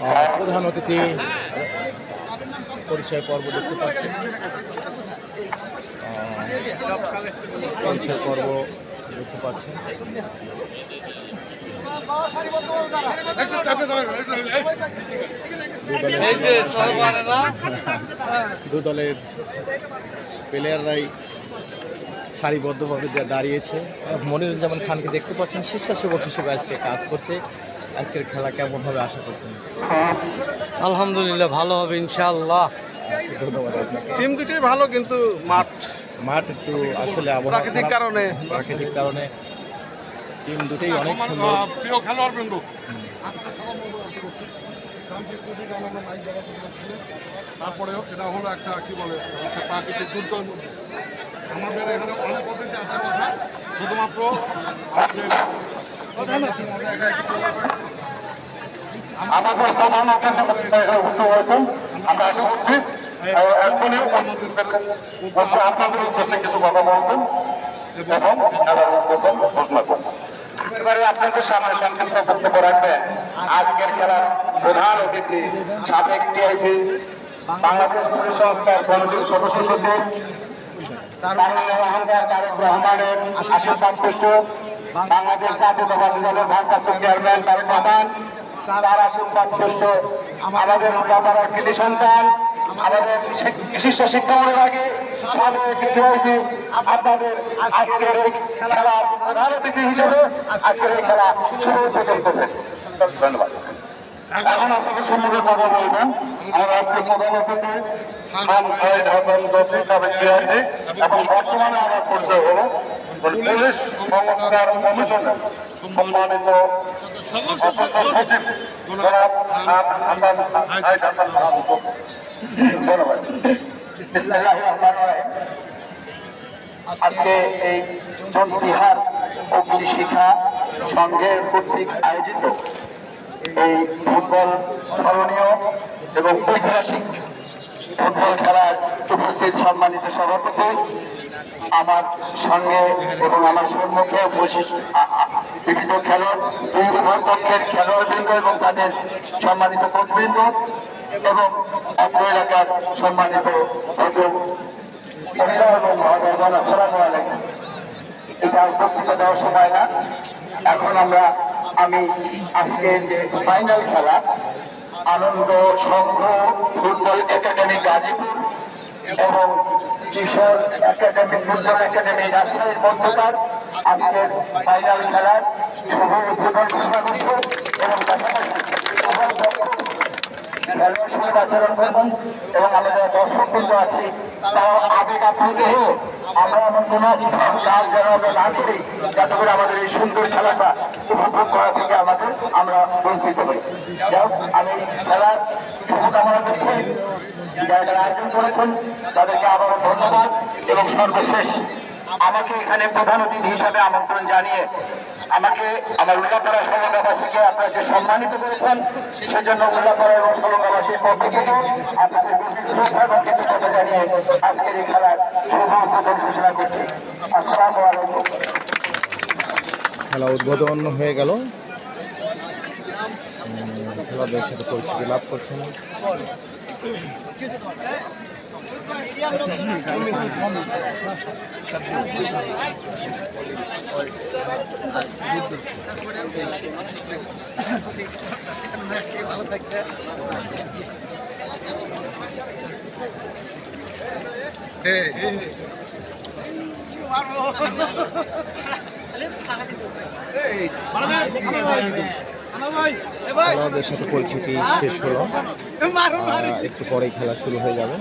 প্রধান অতিথি পরিচয় পর্ব দেখতে পাচ্ছেন। পরিচয় পর্ব দেখতে পাচ্ছেন। দু দলের- প্লেয়াররাই সারিবদ্ধভাবে দাঁড়িয়েছে। মনিরুজ্জামান খানকে দেখতে পাচ্ছেন স্বেচ্ছাসেবক হিসেবে আজকে কাজ করছে। আজকের খেলা কেমন হবে আশা করছেন? আলহামদুলিল্লাহ ভালো হবে ইনশাআল্লাহ। ধন্যবাদ আপনাকে। টিম দুটোই ভালো কিন্তু মাঠ। মাঠ একটু আসলে প্রাকৃতিক কারণে। প্রাকৃতিক কারণে টিম দুটোই অনেক সুন্দর। প্রিয় খেলোয়াড় বৃন্দ। তারপরেও এটা হলো একটা কি বলে প্রাকৃতিক দুর্যোগ। আমাদের এখানে অনেক অতিথি আছে কথা। শুধুমাত্র আমাদের আমাদের প্রধান উঠতে হয়েছেন আমরা আশা করছি এখনই আপনাদের উদ্দেশ্যে কিছু কথা বলবেন এবং খেলার উদ্বোধন ঘোষণা করবেন। এবারে আপনাদের সামনে সংক্ষিপ্ত বক্তব্য রাখবেন। আজকের খেলার প্রধান অতিথি, সাবেক টিআইপি বাংলাদেশ পরিসংস্কার কমিটির সদস্য সচিব রহমানের আশীর্বাদ বাংলাদেশ জাতীয়তাবাদী দলের ভারপ্রাপ্ত চেয়ারম্যান তারেক রহমান, তার পুষ্ট আমাদের উল্লাপাড়ার কৃতি সন্তান, আমাদের বিশিষ্ট শিক্ষামূলক আগে আপনাদের আজকের প্রধান হিসেবে আজকের এই খেলা শুরু উদ্বোধন প্রধান এবং বর্তমানে আমার পরিচয় হলো পুলিশ, সংস্কার কমিশনের সম্মানিত ধন্যবাদ বিসমিল্লাহির রহমানির রহিম আজকে এই চন্দ্রিহার অগ্নি শিখা সংঘের কর্তৃক আয়োজিত এই ফুটবল স্মরণীয় এবং ঐতিহাসিক ফুটবল খেলার উপস্থিত সম্মানিত সভাপতি আমার সঙ্গে এবং আমার সম্মুখে বিভিন্ন খেলোয়াড় খেলোয়াড়বৃন্দ এবং তাদের সম্মানিত কোচবৃন্দ এবং অত্র এলাকার সম্মানিত এবং এটা বক্তৃতা দেওয়ার সময় না। এখন আমরা, আমি আজকে যে ফাইনাল খেলা, আনন্দ সংঘ ফুটবল একাডেমি গাজীপুর এবং কিশোর একাডেমি ফুটবল একাডেমি রাজশাহীর মধ্যকার আজকের ফাইনাল খেলার শুভ উদ্বোধন করছে এবং পাশাপাশি উভয় পক্ষ খেলোয়াড় সঙ্গে আচরণ করবেন এবং আমরা যারা দর্শক বৃন্দ আছি তারা আবেগ আপ্লুত হয়ে আমরা এমন কোনো কাজ যেন আমরা না করি, যাতে করে আমাদের এই সুন্দর খেলাটা উপভোগ করা থেকে আমাদের আমরা বঞ্চিত হই। যাই আমি খেলার শুভকামনা করছি। যারা আয়োজন করেছেন, তাদেরকে আবারও ধন্যবাদ এবং সর্বশেষ আমাকে এখানে প্রধান অতিথি হিসাবে আমন্ত্রণ জানিয়ে আমাকে আমার উল্লাপাড়া সলঙ্গাবাসীকে আপনারা যে সম্মানিত করেছেন, সেজন্য উল্লাপাড়া এবং সলঙ্গাবাসীর পক্ষ থেকে আপনাদের প্রতি শ্রদ্ধা এবং কৃতজ্ঞতা জানিয়ে আজকের এই খেলার শুভ উদ্বোধন ঘোষণা করছি। আসসালামু আলাইকুম। খেলা উদ্বোধন হয়ে গেল। খেলাদের সাথে পরিচিতি লাভ করছেন। খেলোয়াড়দের সাথে পরিচিতি শেষ হলো। একটু পরেই খেলা শুরু হয়ে যাবে।